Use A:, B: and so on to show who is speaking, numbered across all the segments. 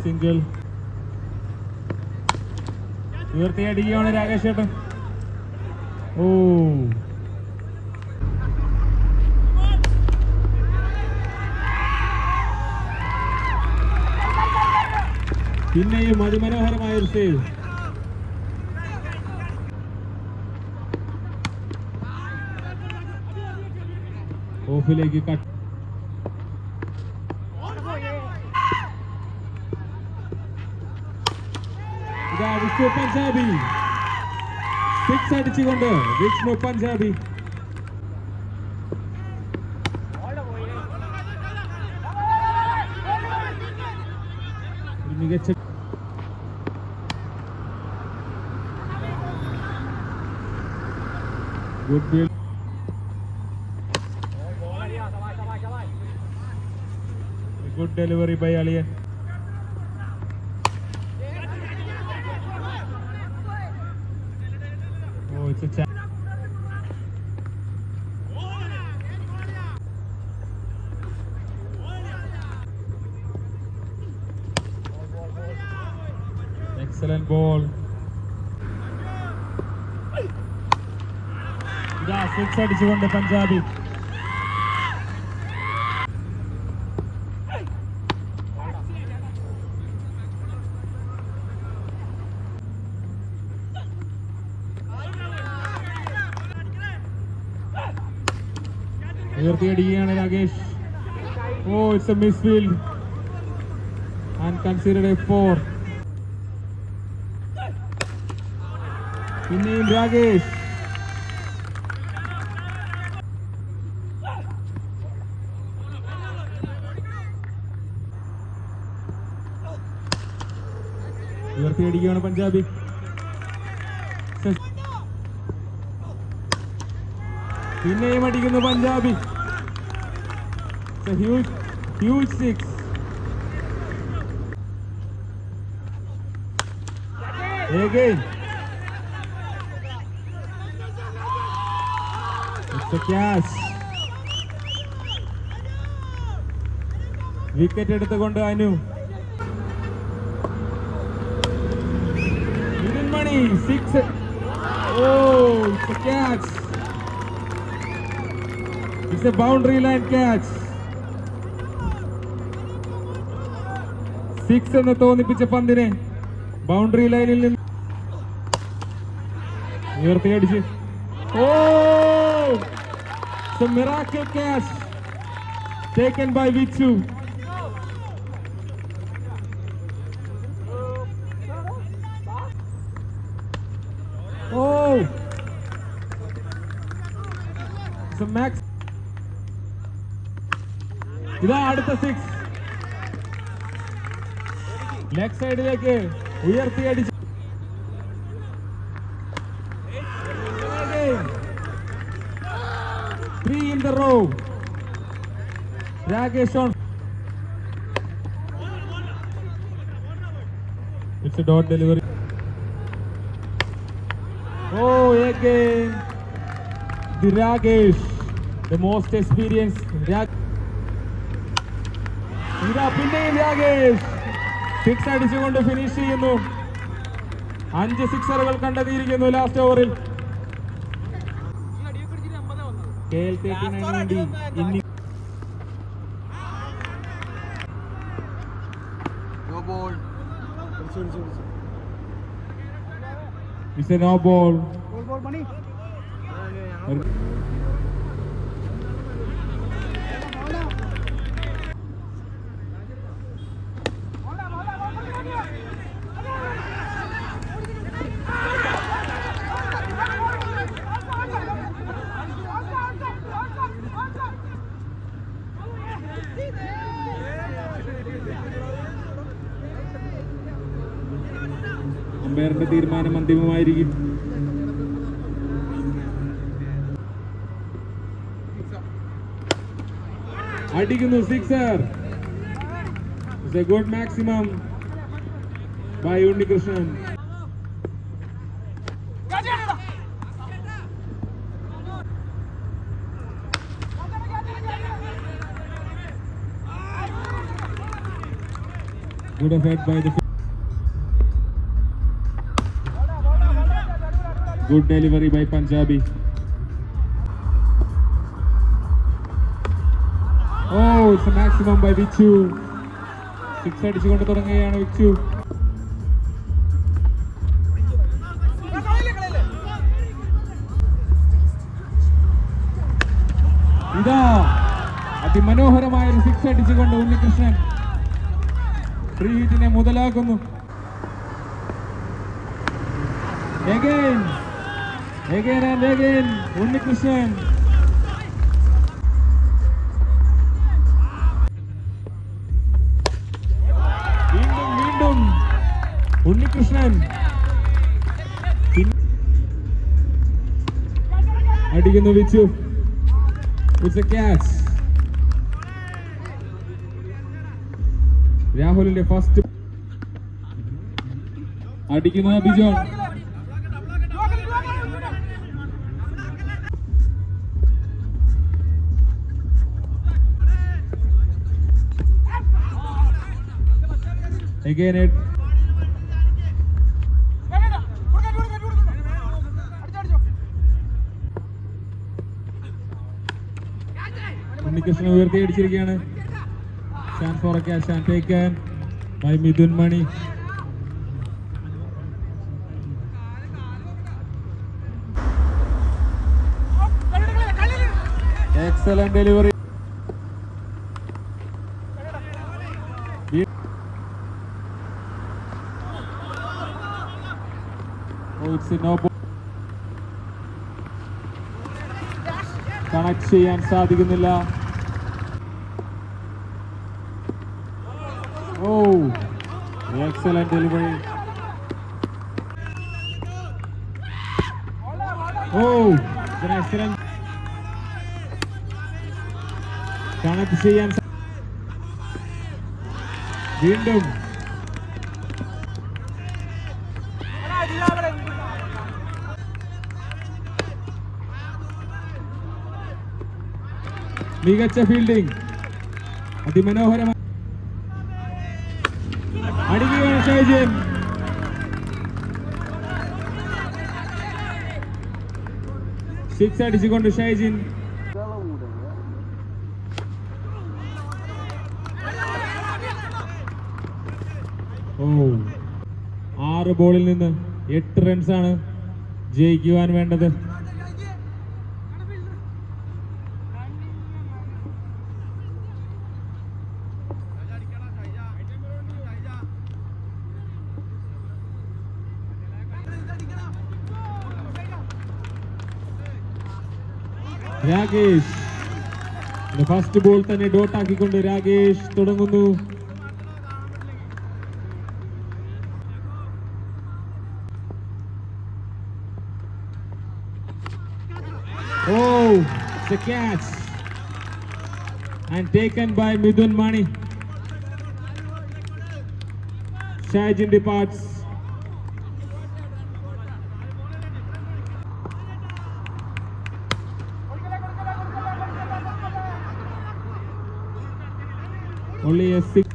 A: Single? ഉയർത്തിയടിക്കുകയാണ് Rakesh ചേട്ടൻ ഓ. പിന്നെയും അതിമനോഹരമായ ഒരു സേവ് ഓഫിലേക്ക് കട്ട് ഇതാ വിഷ്ണു പഞ്ചാബി. സിക്സ് അടിച്ചുകൊണ്ട് വിഷ്ണു പഞ്ചാബി. ഒരു മികച്ച good bill good delivery by അളിയൻ Oh, it's a chance. Excellent ball. Six അടിച്ചുകൊണ്ട് Punjabi. ഉയർത്തിയടിക്കുകയാണ് Rakesh. Oh it's a miss field and considered a four പിന്നെയും രാകേഷ് ഉയർത്തിയടിക്കുകയാണ് പഞ്ചാബി. പിന്നെയും അടിക്കുന്നു Punjabi. Huge huge six Again. Catch. Wicket എടുത്തുകൊണ്ട് അനു. മണി six oh catch it's a boundary line catch six എന്ന് തോന്നിപ്പിച്ച പന്തിനെ boundary ലൈനിൽ നിന്ന് ഉയർത്തിയടിച്ച് ഓ miracle catch taken by Vichu oh max ഇതാ അടുത്ത സിക്സ് ലെഗ് സൈഡിലേക്ക് ഉയർത്തി the raw Rakesh on it's a dot delivery oh again. The Rakesh the most experienced രാഗ് ഇതാ പിന്നെയും രാകേഷ് സിക്സ് അടിച്ചുകൊണ്ട് ഫിനിഷ് ചെയ്യുന്നു. അഞ്ച് സിക്സറുകൾ കണ്ടെത്തിയിരിക്കുന്നു ലാസ്റ്റ് ഓവറിൽ కేఎల్పీకి నుండి ఇన్ని It's a
B: no ball. Ball, ball, money.
A: അമ്പയറിന്റെ തീരുമാനം അന്തിമമായിരിക്കും അടിക്കുന്നു sixer it's a good maximum by Unnikrishnan Good effort by the. Good delivery by Punjabi. Oh, it's maximum by Vichu. Six അടിച്ചുകൊണ്ട് തുടങ്ങുകയാണ് വിച്ചു ഇതാ അതിമനോഹരമായ ഒരു സിക്സ് അടിച്ചുകൊണ്ട് ഉണ്ണികൃഷ്ണൻ ഫ്രീ ഹിറ്റിനെ മുതലാക്കുന്നു Again, again and again, Unnikrishnan വീണ്ടും വീണ്ടും ഉണ്ണികൃഷ്ണൻ അടിക്കുന്നു വിച്ചു. ഇറ്റ്സ് എ ക്യാച്ച് രാഹുലിന്റെ ഫസ്റ്റ് അടിക്കുന്നു ബിജോൺ Again it. ഉണ്ണികൃഷ്ണൻ ഉയർത്തി അടിച്ചിരിക്കുകയാണ്. Chance four catch and taken by Mithun Mani excellent delivery connect ചെയ്യാൻ സാധിക്കുന്നില്ല. Oh excellent delivery oh excellent connect ചെയ്യാൻ വീണ്ടും. മികച്ച ഫീൽഡിംഗ് അതിമനോഹരമായി അടിക്കുകയാണ് ഷൈജൻ. സിക്സ് അടിച്ചുകൊണ്ട് ഷൈജിൻ. ഓ. ആറ് ബോളിൽ നിന്ന് എട്ട് റൺസാണ് ജയിക്കുവാൻ വേണ്ടത്. രാകേഷ് ഫസ്റ്റ് ബോൾ തന്നെ ഡോട്ട് ആക്കിക്കൊണ്ട് രാകേഷ് തുടങ്ങുന്നു Oh, the catch. And taken by Midun Mani. Shajin departs. Only a six.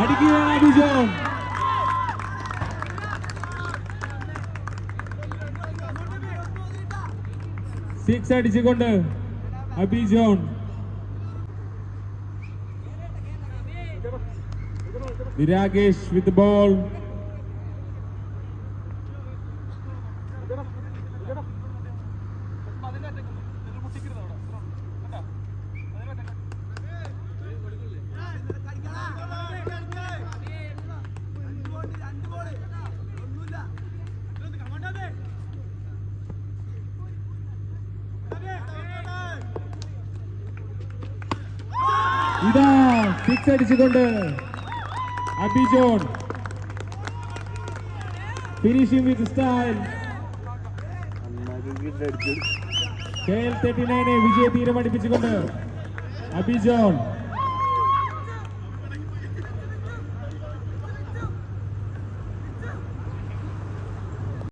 A: അടിക്കുകയാണ് അഭിജോൺ സിക്സ് അടിച്ചുകൊണ്ട് അഭിജോൺ വിരാഗേഷ് വിത്ത് ബോൾ. ഇതാ സിക്സ് അടിച്ചുകൊണ്ട് Abijon finishing with style K L thirty നയനെ വിജയ തീരമടിപ്പിച്ചുകൊണ്ട് അഭിജോൺ